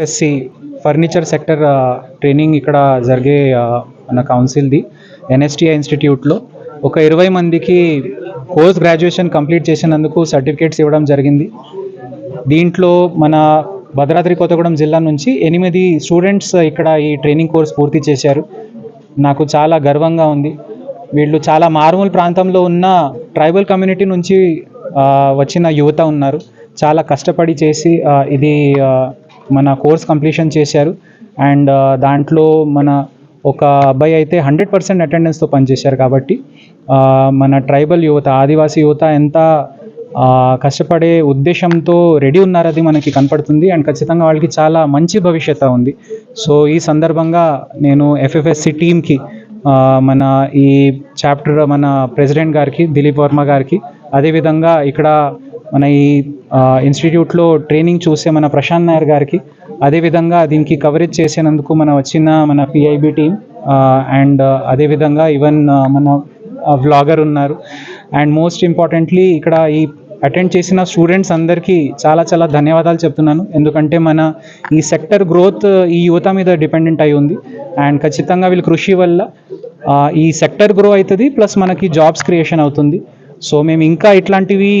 FSC furniture sector training ఇక్కడ జరిగే మన కౌన్సిల్ది ఎన్ఎస్టిఐ ఇన్స్టిట్యూట్లో. ఒక ఇరవై మందికి పోస్ట్ గ్రాడ్యుయేషన్ కంప్లీట్ చేసినందుకు సర్టిఫికేట్స్ ఇవ్వడం జరిగింది. దీంట్లో మన భద్రాద్రి కొత్తగూడెం జిల్లా నుంచి ఎనిమిది స్టూడెంట్స్ ఇక్కడ ఈ ట్రైనింగ్ కోర్స్ పూర్తి చేశారు. నాకు చాలా గర్వంగా ఉంది. వీళ్ళు చాలా మారుమూల ప్రాంతంలో ఉన్న ట్రైబల్ కమ్యూనిటీ నుంచి వచ్చిన యువత ఉన్నారు. చాలా కష్టపడి చేసి ఇది మన కోర్స్ కంప్లీషన్ చేశారు. అండ్ దాంట్లో మన ఒక అబ్బాయి అయితే హండ్రెడ్ పర్సెంట్ అటెండెన్స్తో పనిచేశారు కాబట్టి మన ట్రైబల్ యువత ఆదివాసీ యువత ఎంత కష్టపడే ఉద్దేశంతో రెడీ ఉన్నారది మనకి కనపడుతుంది. అండ్ ఖచ్చితంగా వాళ్ళకి చాలా మంచి భవిష్యత్తు ఉంది. సో ఈ సందర్భంగా నేను ఎఫ్ఎఫ్ఎస్సి టీమ్కి మన ఈ చాప్టర్ మన ప్రెసిడెంట్ గారికి దిలీప్ వర్మ గారికి అదేవిధంగా ఇక్కడ మన ఈ ఇన్స్టిట్యూట్లో ట్రైనింగ్ చూసే మన ప్రశాంత్ నాయర్ గారికి అదేవిధంగా దీనికి కవరేజ్ చేసినందుకు మన వచ్చిన మన పిఐబి టీం అండ్ అదేవిధంగా ఈవెన్ మన వ్లాగర్ ఉన్నారు. అండ్ మోస్ట్ ఇంపార్టెంట్లీ ఇక్కడ ఈ అటెండ్ చేసిన స్టూడెంట్స్ అందరికీ చాలా చాలా ధన్యవాదాలు చెప్తున్నాను. ఎందుకంటే మన ఈ సెక్టర్ గ్రోత్ ఈ యువత మీద డిపెండెంట్ అయి ఉంది. అండ్ ఖచ్చితంగా వీళ్ళ కృషి వల్ల ఈ సెక్టర్ గ్రో అవుతుంది ప్లస్ మనకి జాబ్స్ క్రియేషన్ అవుతుంది. సో మేము ఇంకా ఇట్లాంటివి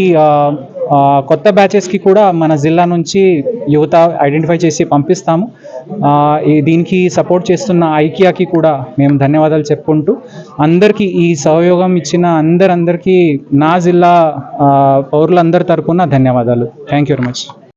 కొత్త బ్యాచెస్కి కూడా మన జిల్లా నుంచి యువత ఐడెంటిఫై చేసి పంపిస్తాము. దీనికి సపోర్ట్ చేస్తున్న ఐకియాకి కూడా మేము ధన్యవాదాలు చెప్పుకుంటూ అందరికీ ఈ సహయోగం ఇచ్చిన అందరందరికీ నా జిల్లా పౌరులందరి తరపున ధన్యవాదాలు. Thank you very much